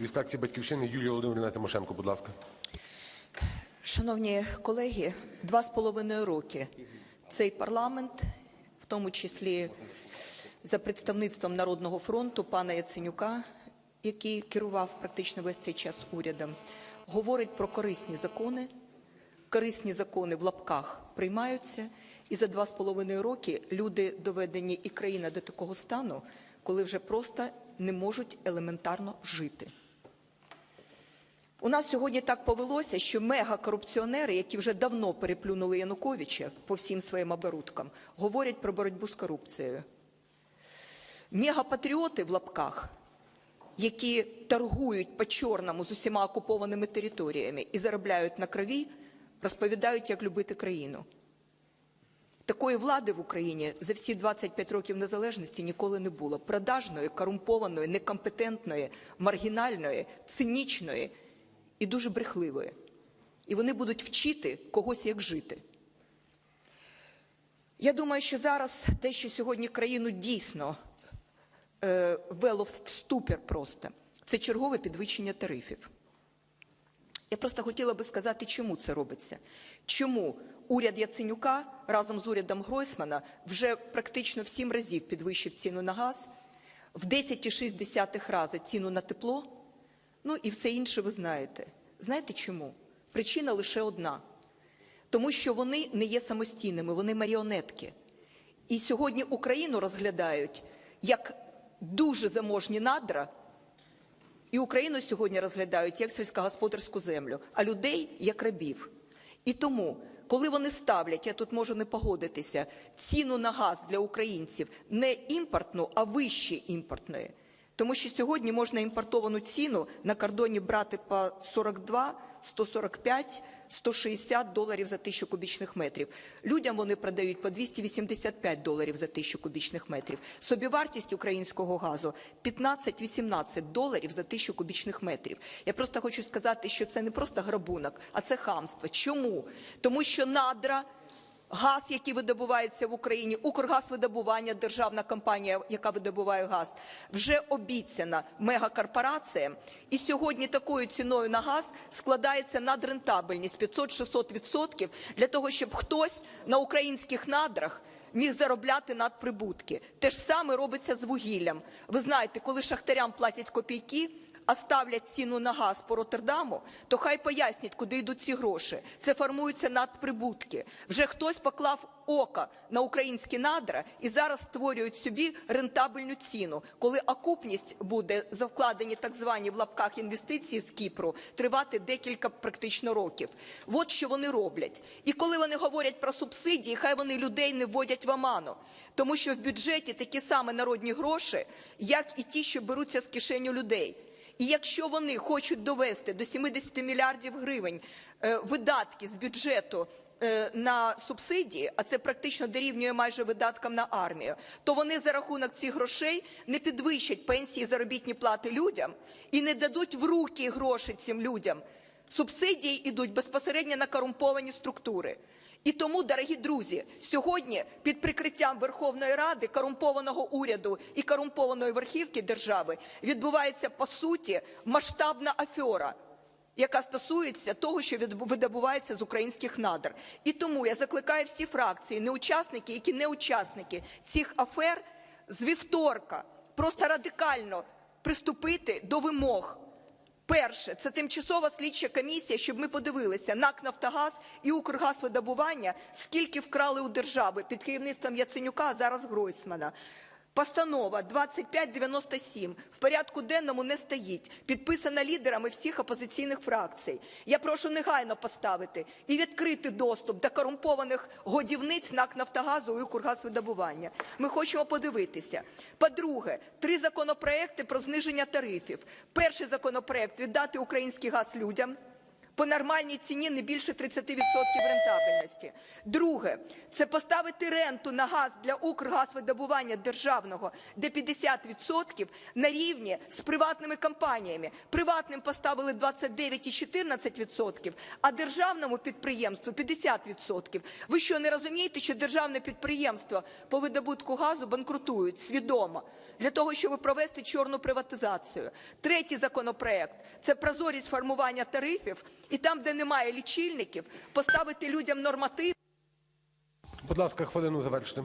Від фракції «Батьківщини» Юлія Володимирівна Тимошенко, будь ласка. Шановні колеги, два з половиною роки цей парламент, в тому числі за представництвом Народного фронту пана Яценюка, який керував практично весь цей час урядом, говорить про корисні закони. Корисні закони в лапках приймаються, і за два з половиною роки люди доведені і країна до такого стану, коли вже просто не можуть елементарно жити. У нас сьогодні так повелося, що мегакорупціонери, які вже давно переплюнули Януковича по всім своїм оборудкам, говорять про боротьбу з корупцією. Мегапатріоти в лапках, які торгують по-чорному з усіма окупованими територіями і заробляють на крові, розповідають, як любити країну. Такої влади в Україні за всі 25 років незалежності ніколи не було. Продажної, корумпованої, некомпетентної, маргінальної, цинічної і дуже брехливої. І вони будуть вчити когось, як жити. Я думаю, що зараз те, що сьогодні країну дійсно е, ввело в ступір просто, це чергове підвищення тарифів. Я просто хотіла би сказати, чому це робиться. Чому уряд Яценюка разом з урядом Гройсмана вже практично в сім разів підвищив ціну на газ, в 10,6 рази ціну на тепло, ну і все інше ви знаєте. Знаєте чому? Причина лише одна. Тому що вони не є самостійними, вони маріонетки. І сьогодні Україну розглядають як дуже заможні надра, і Україну сьогодні розглядають як сільськогосподарську землю, а людей як рабів. І тому, коли вони ставлять, я тут можу не погодитися, ціну на газ для українців не імпортну, а вище імпортної. Тому що сьогодні можна імпортовану ціну на кордоні брати по 42, 145, 160 доларів за тисячу кубічних метрів. Людям вони продають по 285 доларів за тисячу кубічних метрів. Собівартість українського газу 15-18 доларів за тисячу кубічних метрів. Я просто хочу сказати, що це не просто грабунок, а це хамство. Чому? Тому що надра Газ, який видобувається в Україні, Укргазвидобування, державна компанія, яка видобуває газ, вже обіцяна мегакорпораціям. І сьогодні такою ціною на газ складається надрентабельність 500-600% для того, щоб хтось на українських надрах міг заробляти надприбутки. Те ж саме робиться з вугіллям. Ви знаєте, коли шахтарям платять копійки, а ставлять ціну на газ по Роттердаму, то хай пояснять, куди йдуть ці гроші. Це формуються надприбутки. Вже хтось поклав око на українські надра і зараз створюють собі рентабельну ціну, коли окупність буде за вкладені так звані в лапках інвестиції з Кіпру тривати декілька практично років. От що вони роблять. І коли вони говорять про субсидії, хай вони людей не вводять в оману. Тому що в бюджеті такі самі народні гроші, як і ті, що беруться з кишеню людей. І якщо вони хочуть довести до 70 мільярдів гривень е, видатки з бюджету е, на субсидії, а це практично дорівнює майже видаткам на армію, то вони за рахунок цих грошей не підвищать пенсії, заробітні плати людям і не дадуть в руки гроші цим людям. Субсидії йдуть безпосередньо на корумповані структури. І тому, дорогі друзі, сьогодні під прикриттям Верховної Ради, корумпованого уряду і корумпованої верхівки держави відбувається по суті масштабна афера, яка стосується того, що видобувається з українських надр. І тому я закликаю всі фракції, не учасники, які не учасники цих афер з вівторка просто радикально приступити до вимог. Перше, це тимчасова слідча комісія, щоб ми подивилися НАК «Нафтогаз» і «Укргазвидобування», скільки вкрали у держави під керівництвом Яценюка, а зараз Гройсмана. Постанова 2597 в порядку денному не стоїть, підписана лідерами всіх опозиційних фракцій. Я прошу негайно поставити і відкрити доступ до корумпованих годівниць НАК «Нафтогазу» і «Укргазвидобування». Ми хочемо подивитися. По-друге, три законопроекти про зниження тарифів. Перший законопроект – віддати український газ людям – по нормальній ціні не більше 30% рентабельності. Друге це поставити ренту на газ для Укргазвидобування державного де 50% на рівні з приватними компаніями. Приватним поставили 29 і 14%, а державному підприємству 50%. Ви що не розумієте, що державне підприємство по видобутку газу банкрутують свідомо? Для того, щоб провести чорну приватизацію. Третій законопроект це прозорість формування тарифів, і там, де немає лічильників, поставити людям норматив. Будь ласка, хвилину завершити.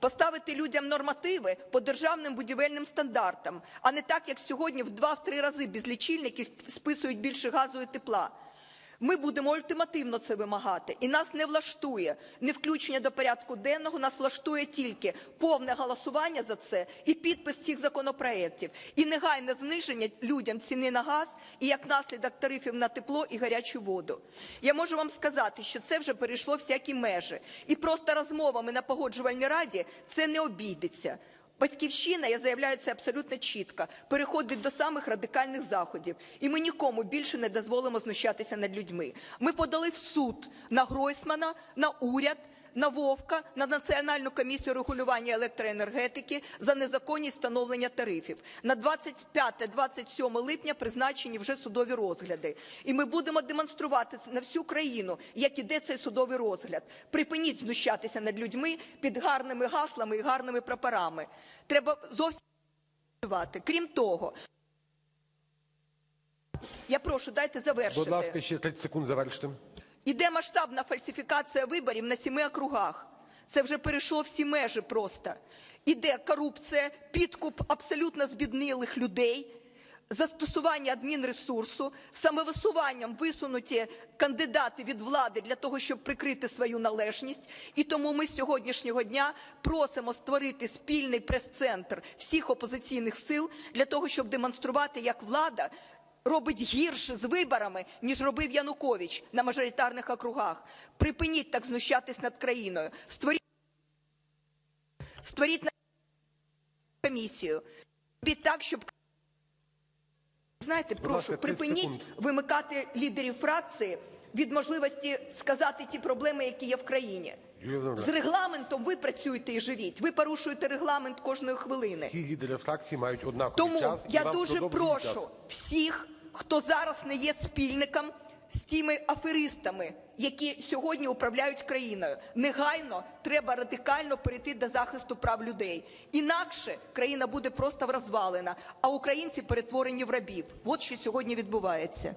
Поставити людям нормативи по державним будівельним стандартам, а не так, як сьогодні в два-три рази без лічильників списують більше газу і тепла. Ми будемо ультимативно це вимагати, і нас не влаштує не включення до порядку денного, нас влаштує тільки повне голосування за це і підпис цих законопроєктів, і негайне зниження людям ціни на газ і як наслідок тарифів на тепло і гарячу воду. Я можу вам сказати, що це вже перейшло всякі межі, і просто розмовами на погоджувальній раді це не обійдеться. Батьківщина, я заявляю це абсолютно чітко, переходить до самих радикальних заходів, і ми нікому більше не дозволимо знущатися над людьми. Ми подали в суд на Гройсмана, на уряд, на Вовка, на Національну комісію регулювання електроенергетики за незаконність встановлення тарифів. На 25-27 липня призначені вже судові розгляди. І ми будемо демонструвати на всю країну, як іде цей судовий розгляд. Припиніть знущатися над людьми під гарними гаслами і гарними прапорами. Треба зовсім. Крім того, я прошу, дайте завершити. Будь ласка, ще 30 секунд завершити. Іде масштабна фальсифікація виборів на сіми округах. Це вже перейшло всі межі просто. Іде корупція, підкуп абсолютно збіднілих людей, застосування адмінресурсу, самовисуванням висунуті кандидати від влади для того, щоб прикрити свою належність. І тому ми з сьогоднішнього дня просимо створити спільний прес-центр всіх опозиційних сил для того, щоб демонструвати, як влада робить гірше з виборами, ніж робив Янукович на мажоритарних округах. Припиніть так знущатись над країною. Створіть, створіть на- комісію. Робіть так, щоб знаєте, прошу, припиніть вимикати лідерів фракції від можливості сказати ті проблеми, які є в країні. З регламентом ви працюєте і живіть. Ви порушуєте регламент кожної хвилини. всі лідери фракції мають однаковий Тому час. і я дуже прошу час. всіх, хто зараз не є спільником з тими аферистами, які сьогодні управляють країною. Негайно треба радикально перейти до захисту прав людей. Інакше країна буде просто розвалена, а українці перетворені в рабів. От що сьогодні відбувається.